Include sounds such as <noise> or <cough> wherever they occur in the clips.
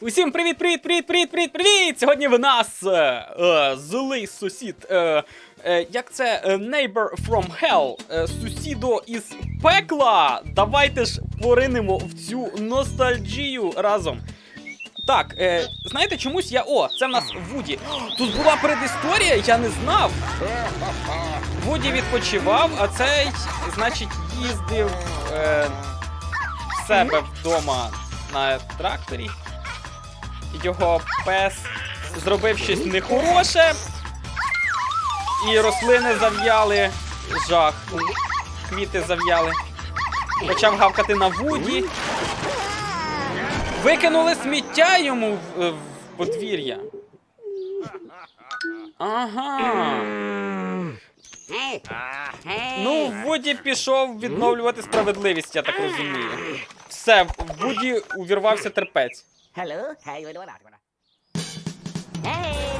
Усім привіт, привіт, привіт, привіт, привіт, привіт! Сьогодні в нас е, е, злий сусід. Е, е, як це? Е, Neighbor from Hell. Е, сусідо із пекла. Давайте ж поринемо в цю ностальджію разом. Так, е, знаєте, чомусь я. О, це в нас Вуді. Тут була передісторія, я не знав. Вуді відпочивав, а цей, значить, їздив е, в себе вдома на тракторі. Його пес зробив щось нехороше. І рослини зав'яли. Жах. Квіти зав'яли. Почав гавкати на Вуді. Викинули сміття йому в, в подвір'я. Ага. Ну, Вуді пішов відновлювати справедливість, я так розумію. Все, в Вуді увірвався терпець. Hello, how you? Hey!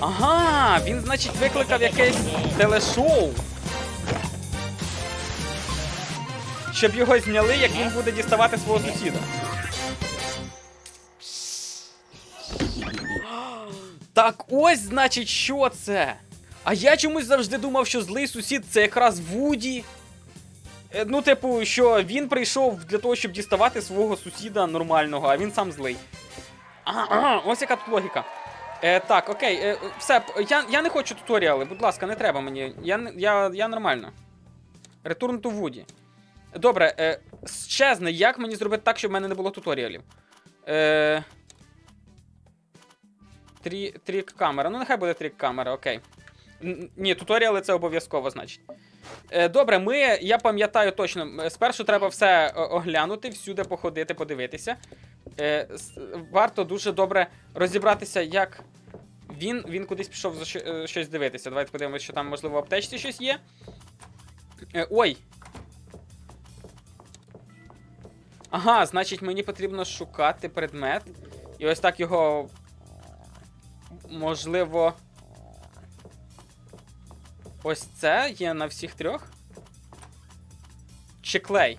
Ага, він, значить, викликав якесь телешоу. Щоб його зняли, як він буде діставати свого сусіда. Так ось, значить, що це? А я чомусь завжди думав, що злий сусід це якраз Вуді. Е, Ну, типу, що він прийшов для того, щоб діставати свого сусіда нормального, а він сам злий. Ага, ага, ось яка тут логіка. Е, так, окей, е, все, я, я не хочу туторіали, будь ласка, не треба мені. Я, я, я нормально. Return to Woody. Добре, е, щезне, як мені зробити так, щоб в мене не було туторіалів? Е, трі, трік камера. Ну, нехай буде трік камера, окей. Ні, туторіали це обов'язково, значить. Е, Добре, ми, я пам'ятаю точно, спершу треба все оглянути, всюди походити, подивитися. Е, Варто дуже добре розібратися, як він, він кудись пішов за е, щось дивитися. Давайте подивимося, що там, можливо, в аптечці щось є. Е, Ой. Ага, значить, мені потрібно шукати предмет. І ось так його. Можливо. Ось це є на всіх трьох. Чи клей?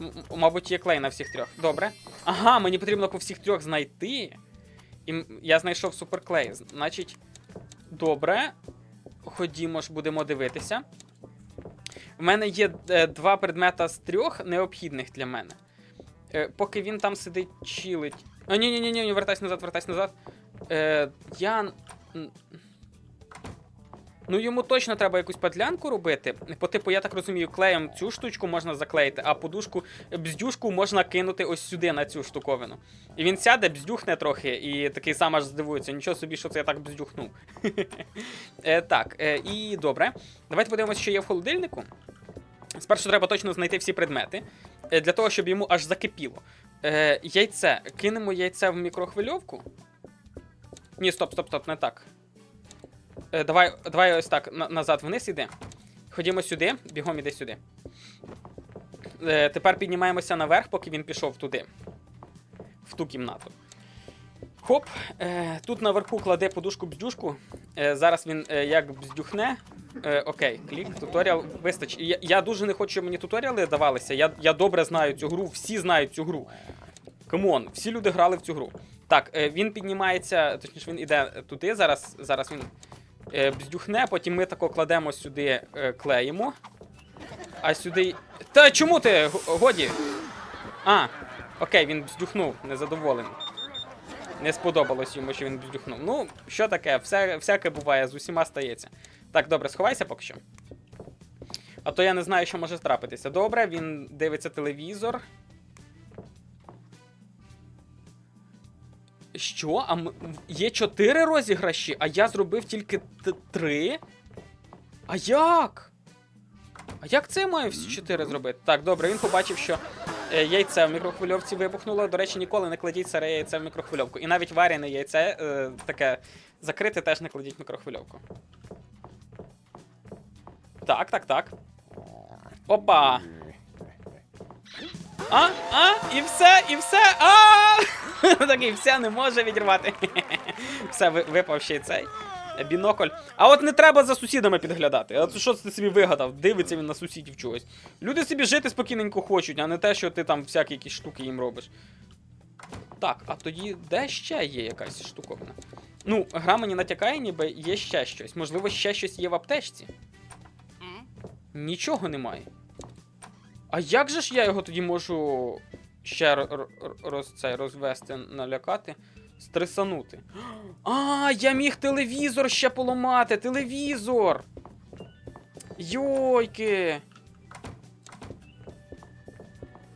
М- Мабуть, є клей на всіх трьох. Добре. Ага, мені потрібно по всіх трьох знайти. І я знайшов суперклей. Значить, добре. Ходімо ж, будемо дивитися. У мене є е, два предмета з трьох необхідних для мене. Е, поки він там сидить, чилить. А, ні, ні, ні, ні, вертайся назад, вертайся назад. Е, я. Ну, йому точно треба якусь подлянку робити. По типу, я так розумію, клеєм цю штучку можна заклеїти, а подушку, бздюшку можна кинути ось сюди на цю штуковину. І він сяде, бздюхне трохи, і такий сам аж здивується. Нічого собі, що це я так бздюхнув. <laughs> Е, Так, е, і добре. Давайте подивимося, що є в холодильнику. Спершу треба точно знайти всі предмети, е, для того, щоб йому аж закипіло. Яйце. Кинемо яйце в мікрохвильовку. Ні, стоп, стоп, стоп, не так. Е, давай, давай ось так на- назад вниз іди. Ходімо сюди, бігом іди сюди. Е, тепер піднімаємося наверх, поки він пішов туди. В ту кімнату. Хоп. Е, тут наверху кладе подушку бздюшку. Е, зараз він е, як бздюхне. Е, окей, клік, туторіал вистачить. Я, я дуже не хочу, щоб мені туторіали давалися. Я, я добре знаю цю гру, всі знають цю гру. Камон, всі люди грали в цю гру. Так, е, він піднімається, точніше, він іде туди. Зараз, зараз він бздюхне, потім ми тако кладемо сюди, е, клеїмо. А сюди. Та чому ти? Годі? А, окей, він бздюхнув, незадоволений. Не сподобалось йому, що він бздюхнув. Ну, що таке, Все, всяке буває, з усіма стається. Так, добре, сховайся поки що. А то я не знаю, що може трапитися. Добре, він дивиться телевізор. Що? А м- є чотири розіграші, а я зробив тільки три? А як? А як це я маю всі чотири зробити? Так, добре, він побачив, що е, яйце в мікрохвильовці вибухнуло. До речі, ніколи не кладіть сире яйце в мікрохвильовку. І навіть варене яйце е, таке закрите теж не кладіть в мікрохвильовку. Так, так, так. Опа. А, а, і все, і все. А! <laughs> Такий все не може відірвати. <laughs> Все, випав ще й цей. Бінокль. А от не треба за сусідами підглядати. А що ти собі вигадав? Дивиться він на сусідів чогось. Люди собі жити спокійненько хочуть, а не те, що ти там всякі якісь штуки їм робиш. Так, а тоді де ще є якась штуковина? Ну, гра мені натякає, ніби є ще щось. Можливо, ще щось є в аптечці. Нічого немає. А як же ж я його тоді можу ще ро- ро- роз, це, розвести, налякати, стресанути? А, я міг телевізор ще поламати! Телевізор! Йойки!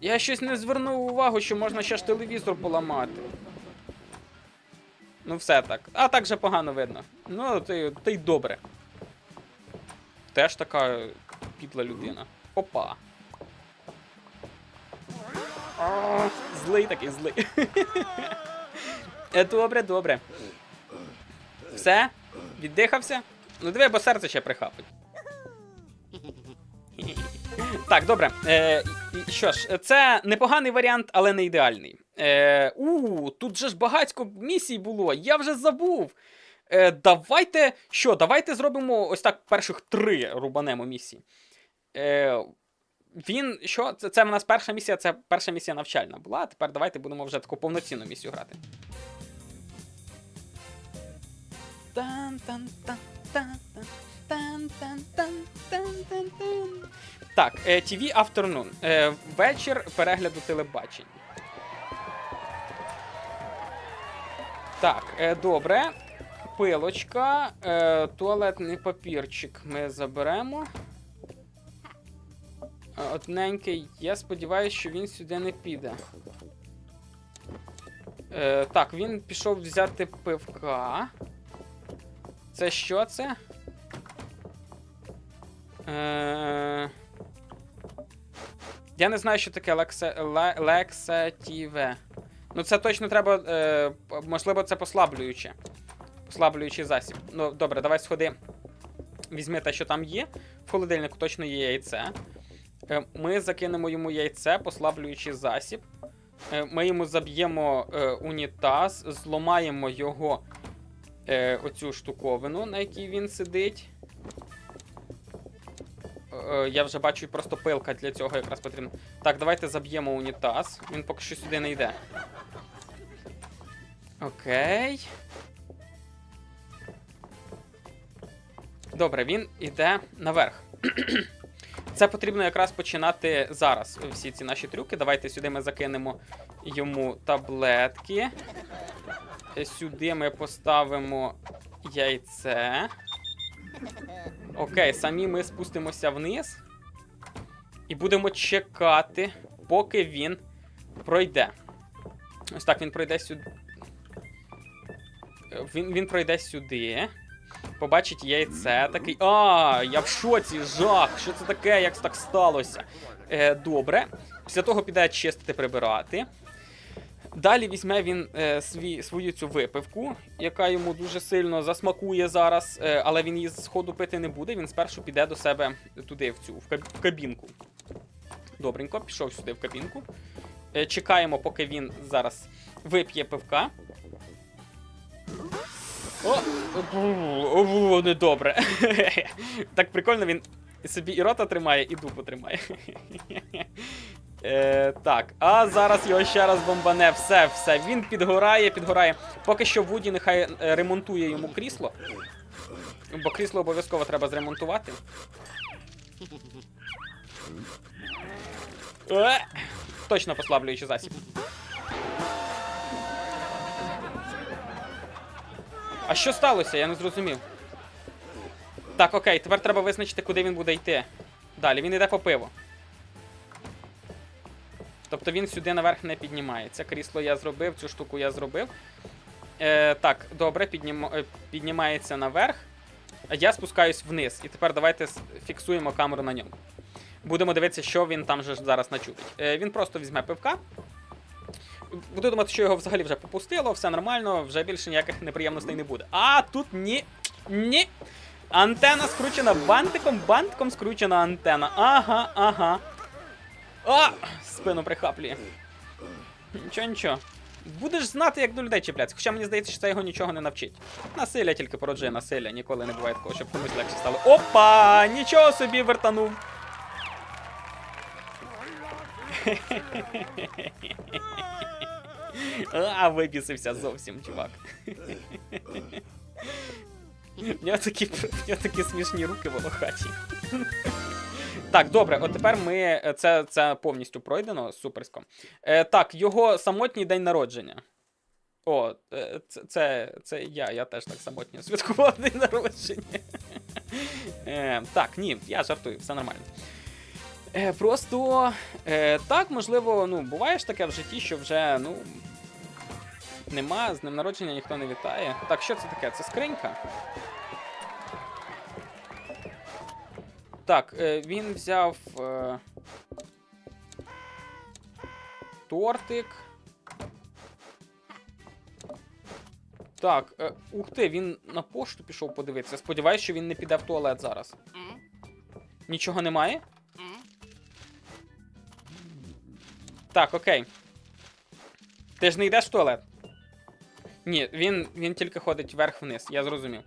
Я щось не звернув увагу, що можна ще ж телевізор поламати. Ну, все так. А так же погано видно. Ну, ти, ти й добре. Теж така підла людина. Опа. Злий такий злий. Е, Добре, добре. Все? Віддихався? Ну диви, бо серце ще прихапить. Так, добре. Е, що ж, це непоганий варіант, але не ідеальний. Е, у, тут же ж багатько місій було, я вже забув. Е, давайте. Що, давайте зробимо ось так перших три рубанемо місії. Е, він що? Це це в нас перша місія, це перша місія навчальна була. а Тепер давайте будемо вже таку повноцінну місію грати. Так, TV Afternoon. Е, вечір перегляду телебачень. Так, е, добре. Пилочка, е, туалетний папірчик ми заберемо. Одненький. Я сподіваюся, що він сюди не піде. Е, так, він пішов взяти пивка. Це що це? Е, я не знаю, що таке лексе, ле, лексатіве. Ну, це точно треба. Е, можливо, це послаблююче. Послаблюючий засіб. Ну, добре, давай сходи. Візьми те, що там є. В холодильнику точно є яйце. Е, ми закинемо йому яйце, послаблюючий засіб. Е, ми йому заб'ємо е, унітаз, зламаємо його оцю штуковину, на якій він сидить. Я вже бачу просто пилка для цього якраз потрібна. Так, давайте заб'ємо унітаз. Він поки що сюди не йде. Окей. Добре, він іде наверх. Це потрібно якраз починати зараз. Всі ці наші трюки. Давайте сюди ми закинемо йому таблетки. Сюди ми поставимо яйце. Окей, самі ми спустимося вниз. І будемо чекати, поки він пройде. Ось так він пройде сюди. Він, він пройде сюди. Побачить яйце такий. А, я в шоці, жах! Що це таке? Як так сталося? Е, добре. Після того піде чистити, прибирати. Далі візьме він е, свій, свою цю випивку, яка йому дуже сильно засмакує зараз, е, але він її з ходу пити не буде. Він спершу піде до себе туди, в цю, в кабінку. Добренько, пішов сюди в кабінку. Е, чекаємо, поки він зараз вип'є пивка. О, недобре. <laughs> так прикольно він собі і рота тримає, і дупу тримає. <laughs> Е, так, а зараз його ще раз бомбане. Все, все. Він підгорає, підгорає. Поки що Вуді нехай е, ремонтує йому крісло. Бо крісло обов'язково треба зремонтувати. Е, точно послаблюючи засіб. А що сталося? Я не зрозумів. Так, окей, тепер треба визначити, куди він буде йти. Далі, він йде по пиво. Тобто він сюди наверх не піднімається. Крісло я зробив, цю штуку я зробив. Е, так, добре, піднімо, е, піднімається наверх. Я спускаюсь вниз. І тепер давайте фіксуємо камеру на ньому. Будемо дивитися, що він там же зараз начутить. Е, він просто візьме пивка. Буду думати, що його взагалі вже попустило, все нормально, вже більше ніяких неприємностей не буде. А тут ні. Ні. Антена скручена бантиком, бантиком скручена антена. Ага, ага. А! Спину прихаплює. Нічого, нічого. Будеш знати, як до людей чіплятися. Хоча мені здається, що це його нічого не навчить. Насилля тільки породжує насилля, ніколи не буває такого, щоб комусь легше стало. Опа! Нічого собі вертанув. <laughs> <laughs> А, вибісився зовсім, чувак. В нього такі, такі смішні руки волохаті. Так, добре, от тепер ми. е, Це, це повністю пройдено, суперсько. Е, так, його самотній день народження. О, е, це, це, це я, я теж так самотньо святкував <laughs> день народження. Е, так, ні, я жартую, все нормально. Е, просто е, так, можливо, ну, буває ж таке в житті, що вже, ну. Нема, з днем народження ніхто не вітає. Так, що це таке? Це скринька. Так, е, він взяв е, тортик. Так, е, ух ти, він на пошту пішов подивитися. Сподіваюсь, що він не піде в туалет зараз. Нічого немає? Так, окей. Ти ж не йдеш в туалет? Ні, він, він тільки ходить вверх-вниз, я зрозумів.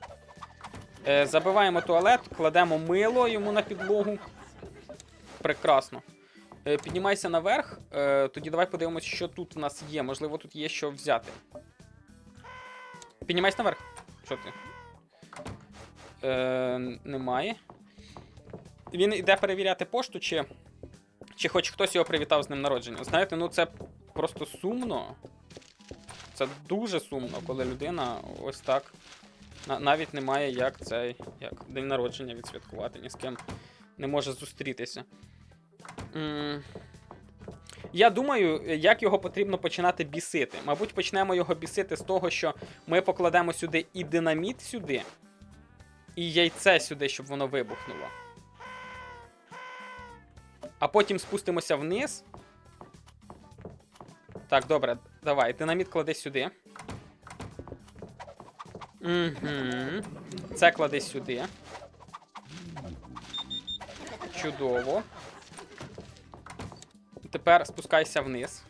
Е, забиваємо туалет, кладемо мило йому на підлогу. Прекрасно. Е, піднімайся наверх. Е, тоді давай подивимось, що тут у нас є. Можливо, тут є що взяти. Піднімайся наверх. Що ти? Е, немає. Він йде перевіряти пошту, чи, чи хоч хтось його привітав з днем народження. Знаєте, ну це просто сумно. Це дуже сумно, коли людина ось так на- навіть немає як цей як день народження відсвяткувати, ні з ким не може зустрітися. Я думаю, як його потрібно починати бісити. Мабуть, почнемо його бісити з того, що ми покладемо сюди і динаміт сюди, і яйце сюди, щоб воно вибухнуло. А потім спустимося вниз. Так, добре, давай, динаміт клади сюди. Угу. Це клади сюди. Чудово. Тепер спускайся вниз.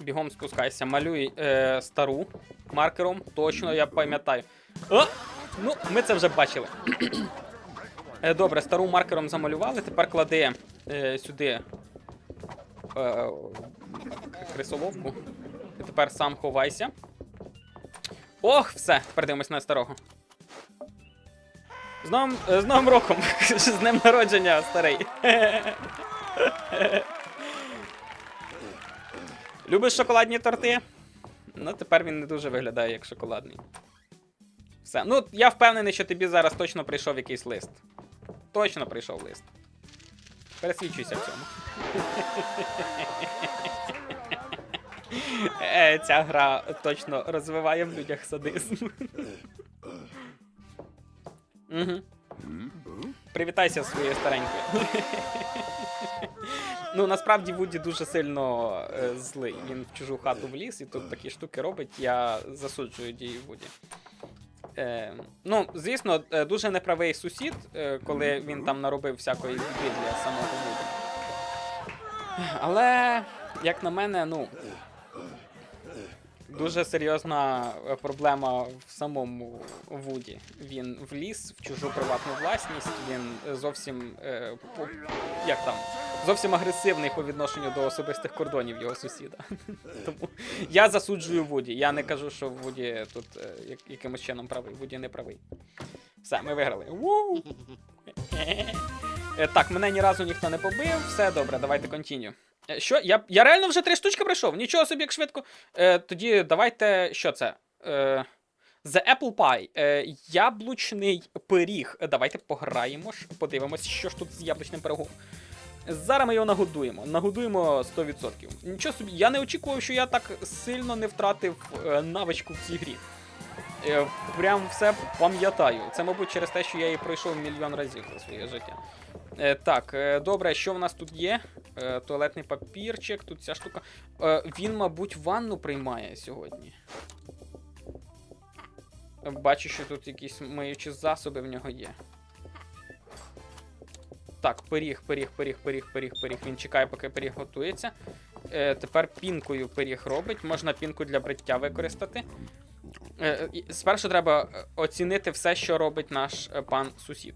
Бігом спускайся. Малюй е, стару маркером. Точно я пам'ятаю. О! Ну, ми це вже бачили. Е, Добре, стару маркером замалювали. Тепер клади е, сюди е, крисоловку. І тепер сам ховайся. Ох, все, тепер дивимось на старого. З новим, е, з новим роком! <laughs> з днем народження, старий. <laughs> Любиш шоколадні торти? Ну, тепер він не дуже виглядає як шоколадний. Все. Ну, я впевнений, що тобі зараз точно прийшов якийсь лист. Точно прийшов лист. Пересвідчуйся в цьому. <laughs> Е, Ця гра точно розвиває в людях садизм. Привітайся зі своєю старенькою. ну, насправді Вуді дуже сильно е, злий. Він в чужу хату вліз і тут такі штуки робить. Я засуджую дії Вуді. Е, ну, звісно, е, дуже неправий сусід, е, коли він там наробив всякої біди самого Вуді. Але, як на мене, ну. Дуже серйозна е, проблема в самому Вуді. Він вліз в чужу приватну власність, він зовсім е, по- як там, зовсім агресивний по відношенню до особистих кордонів його сусіда. <laughs> Тому я засуджую Вуді. Я не кажу, що Вуді тут е, якимось чином правий. Вуді не правий. Все, ми виграли. <laughs> Е, Так, мене ні разу ніхто не побив. Все добре, давайте континю. Е, Що? Я, я реально вже три штучки пройшов? Нічого собі, як швидко. Е, тоді давайте. Що це? Е, The Apple Pie. Е, яблучний пиріг. Е, Давайте пограємо ж, подивимось, що ж тут з яблучним пирогом. Зараз ми його нагодуємо. Нагодуємо 100%. Нічого собі, я не очікував, що я так сильно не втратив е, навичку в цій грі. Прям все пам'ятаю. Це, мабуть, через те, що я її пройшов мільйон разів за своє життя. Так, добре, що в нас тут є? Е, туалетний папірчик, тут ця штука. Е, він, мабуть, ванну приймає сьогодні. Бачу, що тут якісь миючі засоби в нього є. Так, пиріг, пиріг, пиріг, пиріг, пиріг, пиріг. Він чекає, поки пиріг готується. Е, тепер пінкою пиріг робить. Можна пінку для бриття використати. Е, спершу треба е, оцінити все, що робить наш пан сусід.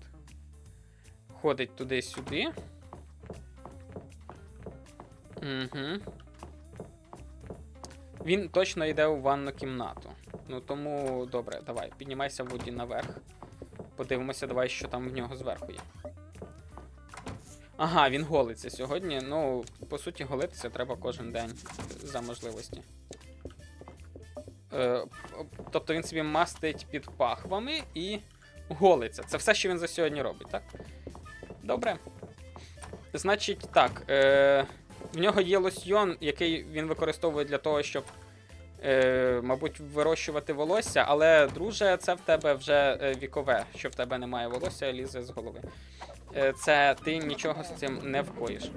Ходить туди-сюди. Угу. Він точно йде у ванну кімнату. Ну тому добре, давай, піднімайся в воді наверх. Подивимося, давай, що там в нього зверху є. Ага, він голиться сьогодні. Ну, по суті, голитися треба кожен день за можливості. Е, тобто він собі мастить під пахвами і голиться. Це все, що він за сьогодні робить, так? Добре. Значить, так. Е, в нього є лосьйон, який він використовує для того, щоб, е, мабуть, вирощувати волосся, але, друже, це в тебе вже е, вікове, що в тебе немає волосся, лізе з голови. Е, це ти нічого з цим не вкоїш.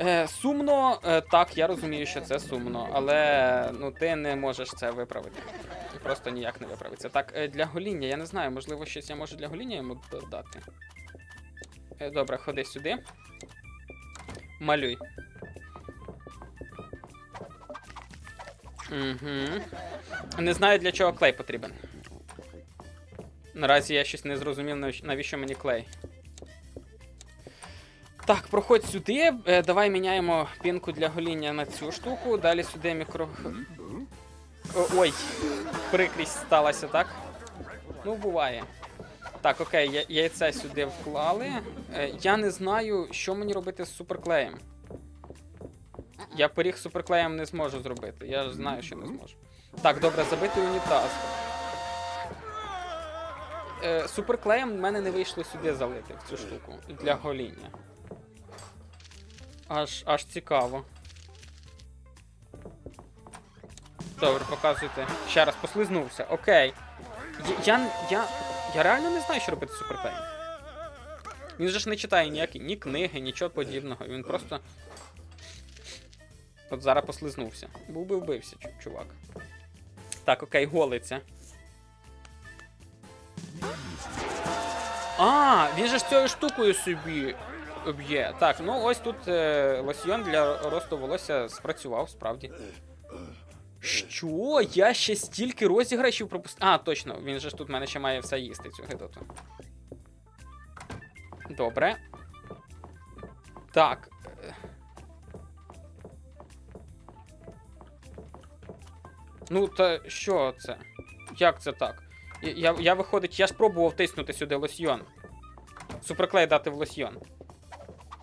Е, сумно, е, так, я розумію, що це сумно, але ну, ти не можеш це виправити. Просто ніяк не виправиться. Так, е, для гоління, я не знаю, можливо, щось я можу для гоління йому додати. Е, добре, ходи сюди. Малюй. Угу. Не знаю, для чого клей потрібен. Наразі я щось не зрозумів, навіщо- мені клей. Так, проходь сюди. Е, давай міняємо пінку для гоління на цю штуку. Далі сюди мікро. О, ой, прикрість сталася, так? Ну, буває. Так, окей, я- яйце сюди вклали. Е, я не знаю, що мені робити з суперклеєм. Я пиріг суперклеєм не зможу зробити. Я ж знаю, що не зможу. Так, добре, забитий унітаз. Е, суперклеєм в мене не вийшло сюди залити в цю штуку для гоління. Аж, аж цікаво. Добре, показуйте. Ще раз послизнувся. Окей. Я, я, я, я реально не знаю, що робити з суперклеєм. Він же ж не читає ніякі ні книги, нічого подібного. Він просто. От зараз послизнувся. Був би вбився, чувак. Так, окей, голиться. А, він же ж цією штукою собі б'є. Так, ну ось тут е, лосьйон для росту волосся спрацював, справді. Що? Я ще стільки розіграшів пропустив. А, точно, він же ж тут в мене ще має все їсти, цю гидоту. Добре. Так. Ну, та що це? Як це так? Я, я, я виходить, я ж пробував тиснути сюди лосьйон. Суперклей дати в лосьйон.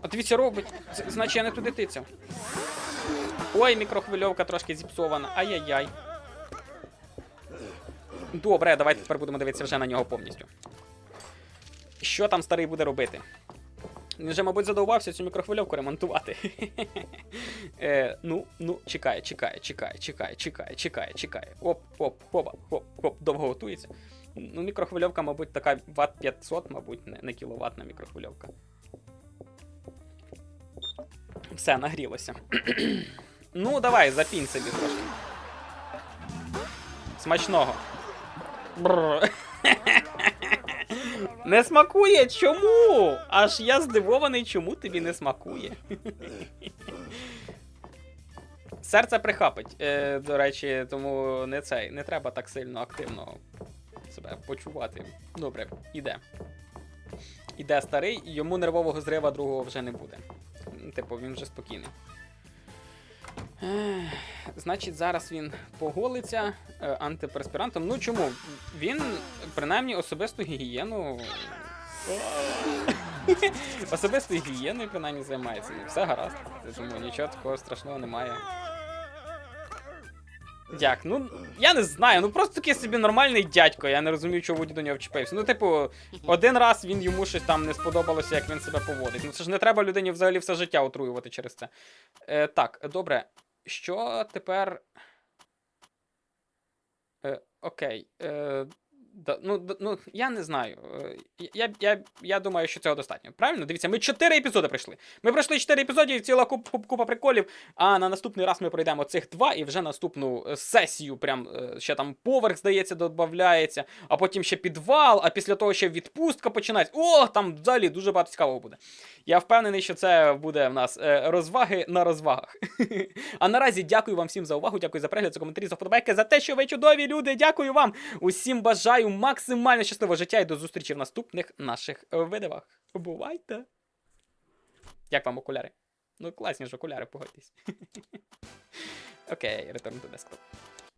А дивіться, робить. Це, значить, я не туди тицяв. Ой, мікрохвильовка трошки зіпсована. Ай-яй-яй. Добре, давайте тепер будемо дивитися вже на нього повністю. Що там старий буде робити? Він вже, мабуть, задовбався цю мікрохвильовку ремонтувати. <laughs> е, ну, ну, чекає, чекає, чекає, чекає, чекає, чекає, чекає. Оп, оп, хоба, хоп, хоп, довго готується. Ну, мікрохвильовка, мабуть, така ват 500, мабуть, не, не кіловатна мікрохвильовка. Все, нагрілося. <clears throat> ну, давай, запінь собі трошки. Смачного. <laughs> Не смакує? Чому? Аж я здивований, чому тобі не смакує. <laughs> Серце прихапить, е, до речі, тому не цей, не треба так сильно активно себе почувати. Добре, іде. Іде старий, йому нервового зрива другого вже не буде. Типу, він вже спокійний. Значить, зараз він поголиться е, антиперспірантом. Ну чому? Він принаймні особисту гігієну. <laughs> Особистою гігієною принаймні займається. Ну, все гаразд. Тому нічого такого страшного немає. Як? Ну, я не знаю, ну просто такий собі нормальний дядько, я не розумію, чого Вуді до нього вчепився. Ну, типу, один раз він йому щось там не сподобалося, як він себе поводить. Ну це ж не треба людині взагалі все життя отруювати через це. Е, так, добре. Що тепер. Е, окей. Е, да, ну, ну, я не знаю. Е, Я, я, я думаю, що цього достатньо. Правильно? Дивіться, ми 4 епізоди пройшли. Ми пройшли 4 епізоди і ціла куп, куп, купа приколів. А на наступний раз ми пройдемо цих два і вже наступну е, сесію, прям е, ще там поверх, здається, додається, а потім ще підвал, а після того ще відпустка починається. О, там взагалі дуже багато цікавого буде. Я впевнений, що це буде в нас розваги на розвагах. <laughs> А наразі дякую вам всім за увагу, дякую за перегляд, за коментарі, за вподобайки, за те, що ви чудові люди. Дякую вам. Усім бажаю максимально щасливого життя і до зустрічі в наступних наших видавах. Бувайте! Як вам окуляри? Ну, класні ж окуляри, погодьтесь. <laughs> Окей, return to desktop.